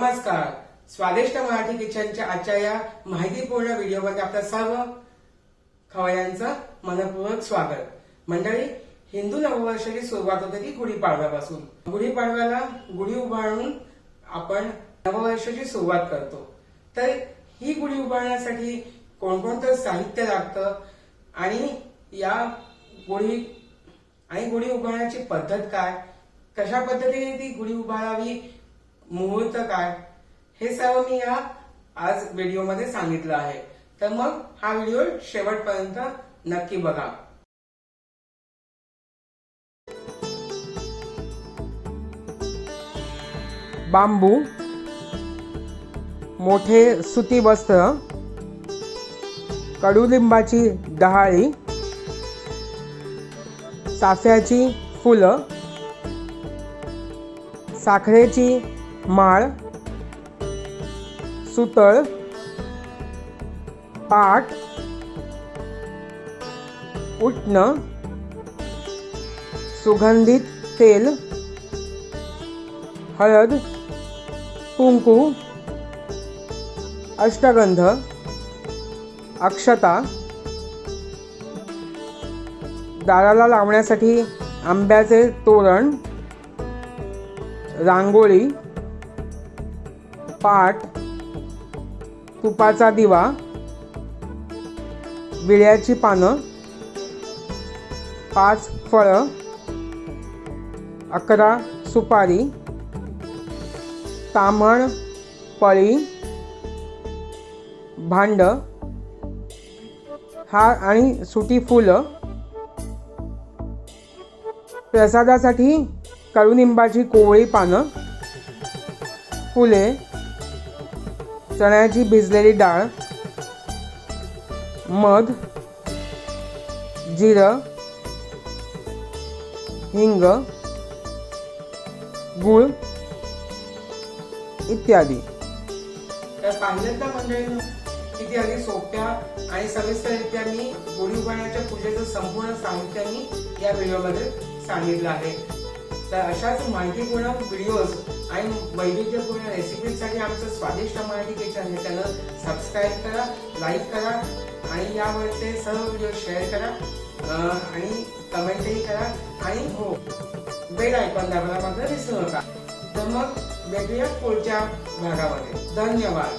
नमस्कार. स्वादिष्ट मराठी किचनच्या आजच्या या माहितीपूर्ण व्हिडिओमध्ये आपल्या सर्व खवयांचं मनपूर्वक स्वागत. मंडळी हिंदू नववर्षाची सुरुवात होते ती गुढीपाडव्यापासून. गुढीपाडव्याला गुढी उभारून आपण नववर्षाची सुरुवात करतो. तर ही गुढी उभारण्यासाठी कोणकोणतं साहित्य लागतं आणि या गुढी आणि गुढी उभारण्याची पद्धत काय? कशा पद्धतीने ती गुढी उभारावी? मुहूर्त काय? हे सर्व मी या आज व्हिडिओमध्ये सांगितलं आहे. तर मग हा व्हिडिओ शेवटपर्यंत नक्की बघा. बांबू मोठे सुती वस्त्र कडुलिंबाची डहाळी साफ्याची फुलं साखरेची माळ सुतळ पाट उटणं सुगंधित तेल हळद कुंकू अष्टगंध अक्षता. दाराला लावण्यासाठी आंब्याचे तोरण रांगोळी पाट तुपाचा दिवा विळ्याची पानं पाच फळं अकरा सुपारी तामण पळी भांड हार आणि सुटी फुलं. प्रसादासाठी कडुनिंबाची कोवळी पानं फुले चण्याची भिजलेली डाळ मध जिरं हिंग गुळ इत्यादी. तर पाहिलं का मंडळी किती अगदी सोप्या आणि सविस्तररित्या मी गुढी उभारण्याच्या पूजेचं संपूर्ण साहित्य मी या व्हिडिओमध्ये सांगितलं आहे. तर अशाच माहितीपूर्ण व्हिडिओज आणि वैविध्यपूर्ण रेसिपीसाठी आमचं स्वादिष्ट मराठी किचन हे चॅनल सबस्क्राईब करा लाईक करा आणि यावरचे सर्व व्हिडिओ शेअर करा. आणि कमेंटही करा. आणि हो बेल आयकॉन दाबायला मात्र विसरू नका तर मग भेटूया पुढच्या भागामध्ये. धन्यवाद.